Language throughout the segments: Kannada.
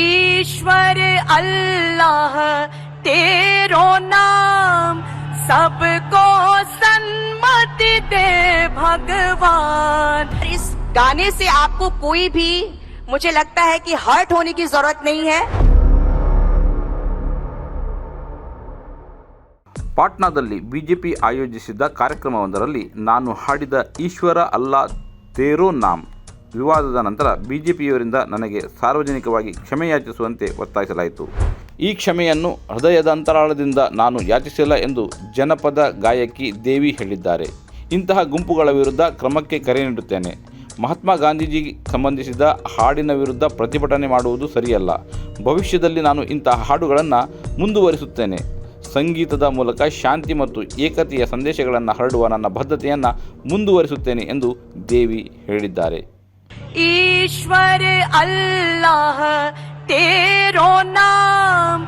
ईश्वर अल्लाह तेरो नाम सबको सन्मति दे भगवान इस गाने से आपको कोई भी मुझे लगता है कि हर्ट होने की जरूरत नहीं है ಪಾಟ್ನಾದಲ್ಲಿ ಬಿಜೆಪಿ ಆಯೋಜಿಸಿದ್ದ ಕಾರ್ಯಕ್ರಮವೊಂದರಲ್ಲಿ ನಾನು ಹಾಡಿದ ಈಶ್ವರ ಅಲ್ಲಾ ತೇರೋ ನಾಮ್ ವಿವಾದದ ನಂತರ ಬಿಜೆಪಿಯವರಿಂದ ನನಗೆ ಸಾರ್ವಜನಿಕವಾಗಿ ಕ್ಷಮೆಯಾಚಿಸುವಂತೆ ಒತ್ತಾಯಿಸಲಾಯಿತು. ಈ ಕ್ಷಮೆಯನ್ನು ಹೃದಯದ ಅಂತರಾಳದಿಂದ ನಾನು ಯಾಚಿಸಿಲ್ಲ ಎಂದು ಜನಪದ ಗಾಯಕಿ ದೇವಿ ಹೇಳಿದ್ದಾರೆ. ಇಂತಹ ಗುಂಪುಗಳ ವಿರುದ್ಧ ಕ್ರಮಕ್ಕೆ ಕರೆ ನೀಡುತ್ತೇನೆ. ಮಹಾತ್ಮ ಗಾಂಧೀಜಿ ಸಂಬಂಧಿಸಿದ ಹಾಡಿನ ವಿರುದ್ಧ ಪ್ರತಿಭಟನೆ ಮಾಡುವುದು ಸರಿಯಲ್ಲ. ಭವಿಷ್ಯದಲ್ಲಿ ನಾನು ಇಂತಹ ಹಾಡುಗಳನ್ನು ಮುಂದುವರಿಸುತ್ತೇನೆ. ಸಂಗೀತದ ಮೂಲಕ ಶಾಂತಿ ಮತ್ತು ಏಕತೆಯ ಸಂದೇಶಗಳನ್ನು ಹರಡುವ ನನ್ನ ಬದ್ಧತೆಯನ್ನು ಮುಂದುವರಿಸುತ್ತೇನೆ ಎಂದು ದೇವಿ ಹೇಳಿದ್ದಾರೆ. ईश्वर अल्लाह तेरो नाम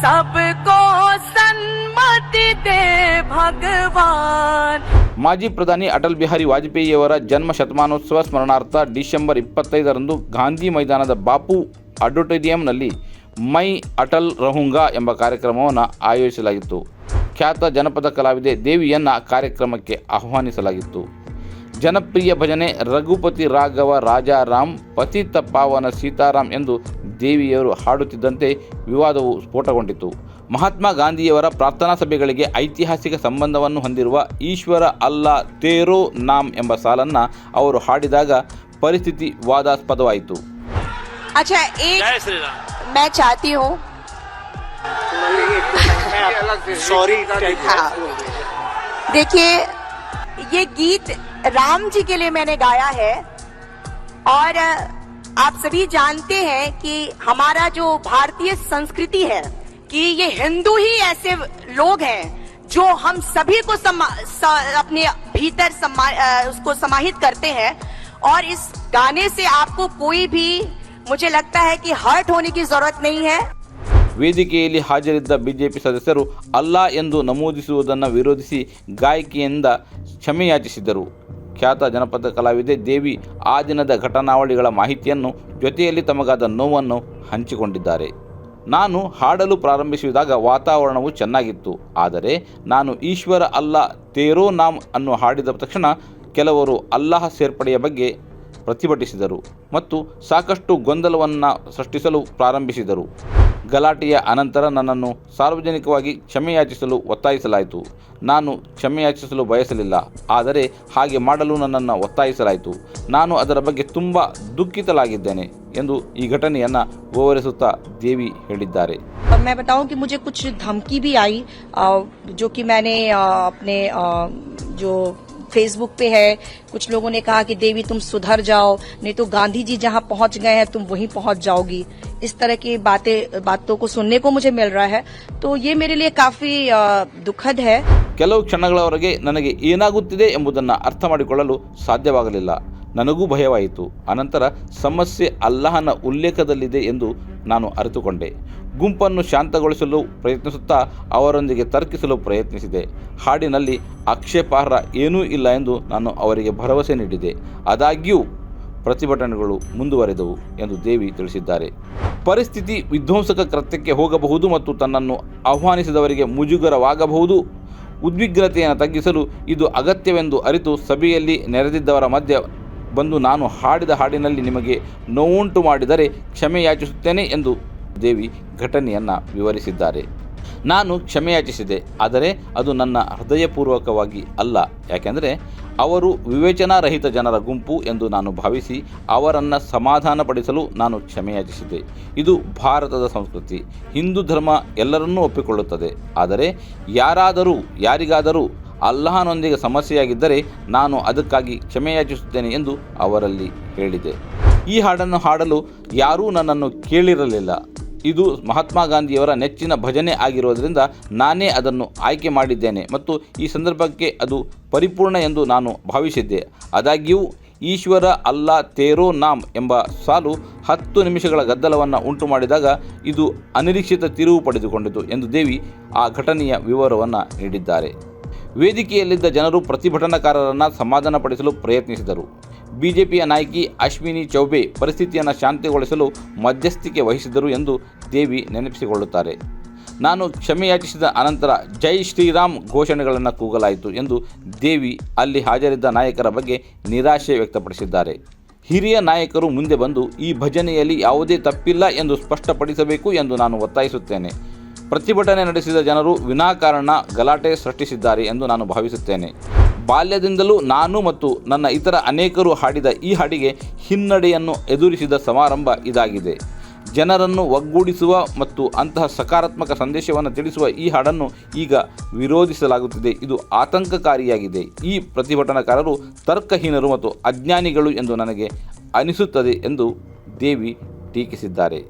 सबको सन्मति दे भगवान ಮಾಜಿ ಪ್ರಧಾನಿ ಅಟಲ್ ಬಿಹಾರಿ ವಾಜಪೇಯಿಯವರ ಜನ್ಮ ಶತಮಾನೋತ್ಸವ ಸ್ಮರಣಾರ್ಥ ಡಿಸೆಂಬರ್ ಇಪ್ಪತ್ತೈದರಂದು ಗಾಂಧಿ ಮೈದಾನದ ಬಾಪು ಆಡಿಟೋರಿಯಂನಲ್ಲಿ ಮೈ ಅಟಲ್ ರಹುಂಗಾ ಎಂಬ ಕಾರ್ಯಕ್ರಮವನ್ನು ಆಯೋಜಿಸಲಾಗಿತ್ತು ಖ್ಯಾತ ಜನಪದ ಕಲಾವಿದೆ ದೇವಿಯನ್ನು ಕಾರ್ಯಕ್ರಮಕ್ಕೆ ಆಹ್ವಾನಿಸಲಾಗಿತ್ತು ಜನಪ್ರಿಯ ಭಜನೆ ರಘುಪತಿ ರಾಘವ ರಾಜಾರಾಮ್ ಪತಿತ ಪಾವನ ಸೀತಾರಾಮ್ ಎಂದು ದೇವಿಯವರು ಹಾಡುತ್ತಿದ್ದಂತೆ ವಿವಾದವು ಸ್ಫೋಟಗೊಂಡಿತು ಮಹಾತ್ಮ ಗಾಂಧಿಯವರ ಪ್ರಾರ್ಥನಾ ಸಭೆಗಳಿಗೆ ಐತಿಹಾಸಿಕ ಸಂಬಂಧವನ್ನು ಹೊಂದಿರುವ ಈಶ್ವರ ಅಲ್ಲಾ ತೇರೋ ನಾಮ್ ಎಂಬ ಸಾಲನ್ನು ಅವರು ಹಾಡಿದಾಗ ಪರಿಸ್ಥಿತಿ ವಾದಾಸ್ಪದವಾಯಿತು अच्छा एक जय श्री राम मैं चाहती हूँ सॉरी हाँ देखिए ये गीत राम जी के लिए मैंने गाया है और अ, आप सभी जानते हैं कि हमारा जो भारतीय संस्कृति है कि ये हिंदू ही ऐसे लोग हैं जो हम सभी को समा, स, अपने भीतर समा, अ, उसको समाहित करते हैं और इस गाने से आपको कोई भी मुझे लगता है कि हर्ट होने की जरूरत नहीं है ವೇದಿಕೆಯಲ್ಲಿ ಹಾಜರಿದ್ದ ಬಿಜೆಪಿ ಸದಸ್ಯರು ಅಲ್ಲಾ ಎಂದು ನಮೂದಿಸುವುದನ್ನು ವಿರೋಧಿಸಿ ಗಾಯಕಿಯಿಂದ ಕ್ಷಮೆಯಾಚಿಸಿದರು ಖ್ಯಾತ ಜನಪದ ಕಲಾವಿದೆ ದೇವಿ ಆ ದಿನದ ಘಟನಾವಳಿಗಳ ಮಾಹಿತಿಯನ್ನು ಜೊತೆಯಲ್ಲಿ ತಮಗಾದ ನೋವನ್ನು ಹಂಚಿಕೊಂಡಿದ್ದಾರೆ. ನಾನು ಹಾಡಲು ಪ್ರಾರಂಭಿಸಿದಾಗ ವಾತಾವರಣವು ಚೆನ್ನಾಗಿತ್ತು. ಆದರೆ ನಾನು ಈಶ್ವರ ಅಲ್ಲ, ತೇರೋ ನಾಮ್ ಅನ್ನು ಹಾಡಿದ ತಕ್ಷಣ ಕೆಲವರು ಅಲ್ಲಾಹ ಸೇರ್ಪಡೆಯ ಬಗ್ಗೆ ಪ್ರತಿಭಟಿಸಿದರು ಮತ್ತು ಸಾಕಷ್ಟು ಗೊಂದಲವನ್ನು ಸೃಷ್ಟಿಸಲು ಪ್ರಾರಂಭಿಸಿದರು. ಗಲಾಟೆಯ ಅನಂತರ ನನ್ನನ್ನು ಸಾರ್ವಜನಿಕವಾಗಿ ಕ್ಷಮೆಯಾಚಿಸಲು ಒತ್ತಾಯಿಸಲಾಯಿತು ನಾನು ಕ್ಷಮೆಯಾಚಿಸಲು ಬಯಸಲಿಲ್ಲ ಆದರೆ ಹಾಗೆ ಮಾಡಲು ನನ್ನನ್ನು ಒತ್ತಾಯಿಸಲಾಯಿತು ನಾನು ಅದರ ಬಗ್ಗೆ ತುಂಬ ದುಃಖಿತಲಾಗಿದ್ದೇನೆ ಎಂದು ಈ ಘಟನೆಯನ್ನು ವಿವರಿಸುತ್ತಾ ದೇವಿ ಹೇಳಿದ್ದಾರೆ अब मैं बताऊं कि मुझे कुछ धमकी भी आई अ, जो कि मैंने अ, अपने अ, जो फेसबुक पे है कुछ लोगों ने कहा कि देवी तुम सुधर जाओ नहीं तो गांधी जी जहां पहुंच गए हैं तुम वहीं पहुंच जाओगी इस तरह की बातें बातों को सुनने को मुझे मिल रहा है तो ये मेरे लिए काफी अ, दुखद है ಕೆಲವು ಕ್ಷಣಗಳವರೆಗೆ ನನಗೆ ಏನಾಗುತ್ತಿದೆ ಎಂಬುದನ್ನು ಅರ್ಥ ಮಾಡಿಕೊಳ್ಳಲು ಸಾಧ್ಯವಾಗಲಿಲ್ಲ ನನಗೂ ಭಯವಾಯಿತು ಅನಂತರ ಸಮಸ್ಯೆ ಅಲ್ಲಾಹನ ಉಲ್ಲೇಖದಲ್ಲಿದೆ ಎಂದು ನಾನು ಅರಿತುಕೊಂಡೆ ಗುಂಪನ್ನು ಶಾಂತಗೊಳಿಸಲು ಪ್ರಯತ್ನಿಸುತ್ತಾ ಅವರೊಂದಿಗೆ ತರ್ಕಿಸಲು ಪ್ರಯತ್ನಿಸಿದೆ ಹಾಡಿನಲ್ಲಿ ಆಕ್ಷೇಪಾರ್ಹ ಏನೂ ಇಲ್ಲ ಎಂದು ನಾನು ಅವರಿಗೆ ಭರವಸೆ ನೀಡಿದೆ ಆದಾಗ್ಯೂ ಪ್ರತಿಭಟನೆಗಳು ಮುಂದುವರೆದವು ಎಂದು ದೇವಿ ತಿಳಿಸಿದ್ದಾರೆ. ಪರಿಸ್ಥಿತಿ ವಿಧ್ವಂಸಕ ಕೃತ್ಯಕ್ಕೆ ಹೋಗಬಹುದು ಮತ್ತು ತನ್ನನ್ನು ಆಹ್ವಾನಿಸಿದವರಿಗೆ ಮುಜುಗರವಾಗಬಹುದು. ಉದ್ವಿಗ್ನತೆಯನ್ನು ತಗ್ಗಿಸಲು ಇದು ಅಗತ್ಯವೆಂದು ಅರಿತು ಸಭೆಯಲ್ಲಿ ನೆರೆದಿದ್ದವರ ಮಧ್ಯೆ ಬಂದು ನಾನು ಹಾಡಿದ ಹಾಡಿನಲ್ಲಿ ನಿಮಗೆ ನೋವುಂಟು ಮಾಡಿದರೆ ಕ್ಷಮೆ ಯಾಚಿಸುತ್ತೇನೆ ಎಂದು ದೇವಿ ಘಟನೆಯನ್ನು ವಿವರಿಸಿದ್ದಾರೆ. ನಾನು ಕ್ಷಮೆಯಾಚಿಸಿದೆ ಆದರೆ ಅದು ನನ್ನ ಹೃದಯಪೂರ್ವಕವಾಗಿ ಅಲ್ಲ. ಯಾಕೆಂದರೆ ಅವರು ವಿವೇಚನಾರಹಿತ ಜನರ ಗುಂಪು ಎಂದು ನಾನು ಭಾವಿಸಿ ಅವರನ್ನು ಸಮಾಧಾನಪಡಿಸಲು ನಾನು ಕ್ಷಮೆಯಾಚಿಸಿದೆ ಇದು ಭಾರತದ ಸಂಸ್ಕೃತಿ. ಹಿಂದೂ ಧರ್ಮ ಎಲ್ಲರನ್ನೂ ಒಪ್ಪಿಕೊಳ್ಳುತ್ತದೆ. ಆದರೆ ಯಾರಾದರೂ, ಯಾರಿಗಾದರೂ ಅಲ್ಲಾಹನೊಂದಿಗೆ ಸಮಸ್ಯೆಯಾಗಿದ್ದರೆ ನಾನು ಅದಕ್ಕಾಗಿ ಕ್ಷಮೆಯಾಚಿಸುತ್ತೇನೆ ಎಂದು ಅವರಲ್ಲಿ ಹೇಳಿದೆ. ಈ ಹಾಡನ್ನು ಹಾಡಲು ಯಾರೂ ನನ್ನನ್ನು ಕೇಳಿರಲಿಲ್ಲ. ಇದು ಮಹಾತ್ಮ ಗಾಂಧಿಯವರ ನೆಚ್ಚಿನ ಭಜನೆ ಆಗಿರೋದರಿಂದ ನಾನೇ ಅದನ್ನು ಆಯ್ಕೆ ಮಾಡಿದ್ದೇನೆ ಮತ್ತು ಈ ಸಂದರ್ಭಕ್ಕೆ ಅದು ಪರಿಪೂರ್ಣ ಎಂದು ನಾನು ಭಾವಿಸಿದ್ದೆ. ಆದಾಗ್ಯೂ, ಈಶ್ವರ ಅಲ್ಲಾ ತೇರೋ ನಾಮ್ ಎಂಬ ಸಾಲು ಹತ್ತು ನಿಮಿಷಗಳ ಗದ್ದಲವನ್ನು ಉಂಟು ಮಾಡಿದಾಗ ಇದು ಅನಿರೀಕ್ಷಿತ ತಿರುವು ಪಡೆದುಕೊಂಡಿತು ಎಂದು ದೇವಿ ಆ ಘಟನೆಯ ವಿವರವನ್ನು ನೀಡಿದ್ದಾರೆ. ವೇದಿಕೆಯಲ್ಲಿದ್ದ ಜನರು ಪ್ರತಿಭಟನಾಕಾರರನ್ನು ಸಮಾಧಾನಪಡಿಸಲು ಪ್ರಯತ್ನಿಸಿದರು. ಬಿಜೆಪಿಯ ನಾಯಕಿ ಅಶ್ವಿನಿ ಚೌಬೆ ಪರಿಸ್ಥಿತಿಯನ್ನು ಶಾಂತಿಗೊಳಿಸಲು ಮಧ್ಯಸ್ಥಿಕೆ ವಹಿಸಿದರು ಎಂದು ದೇವಿ ನೆನಪಿಸಿಕೊಳ್ಳುತ್ತಾರೆ. ನಾನು ಕ್ಷಮೆಯಾಚಿಸಿದ ಅನಂತರ ಜೈ ಶ್ರೀರಾಮ್ ಘೋಷಣೆಗಳನ್ನು ಕೂಗಲಾಯಿತು ಎಂದು ದೇವಿ ಅಲ್ಲಿ ಹಾಜರಿದ್ದ ನಾಯಕರ ಬಗ್ಗೆ ನಿರಾಶೆ ವ್ಯಕ್ತಪಡಿಸಿದ್ದಾರೆ. ಹಿರಿಯ ನಾಯಕರು ಮುಂದೆ ಬಂದು ಈ ಭಜನೆಯಲ್ಲಿ ಯಾವುದೇ ತಪ್ಪಿಲ್ಲ ಎಂದು ಸ್ಪಷ್ಟಪಡಿಸಬೇಕು ಎಂದು ನಾನು ಒತ್ತಾಯಿಸುತ್ತೇನೆ. ಪ್ರತಿಭಟನೆ ನಡೆಸಿದ ಜನರು ವಿನಾಕಾರಣ ಗಲಾಟೆ ಸೃಷ್ಟಿಸಿದ್ದಾರೆ ಎಂದು ನಾನು ಭಾವಿಸುತ್ತೇನೆ. ಬಾಲ್ಯದಿಂದಲೂ ನಾನು ಮತ್ತು ನನ್ನ ಇತರ ಅನೇಕರು ಹಾಡಿದ ಈ ಹಾಡಿಗೆ ಹಿನ್ನಡೆಯನ್ನು ಎದುರಿಸಿದ ಸಮಾರಂಭ ಇದಾಗಿದೆ. ಜನರನ್ನು ಒಗ್ಗೂಡಿಸುವ ಮತ್ತು ಅಂತಹ ಸಕಾರಾತ್ಮಕ ಸಂದೇಶವನ್ನು ತಿಳಿಸುವ ಈ ಹಾಡನ್ನು ಈಗ ವಿರೋಧಿಸಲಾಗುತ್ತಿದೆ. ಇದು ಆತಂಕಕಾರಿಯಾಗಿದೆ. ಈ ಪ್ರತಿಭಟನಾಕಾರರು ತರ್ಕಹೀನರು ಮತ್ತು ಅಜ್ಞಾನಿಗಳು ಎಂದು ನನಗೆ ಅನಿಸುತ್ತದೆ ಎಂದು ದೇವಿ ಟೀಕಿಸಿದ್ದಾರೆ.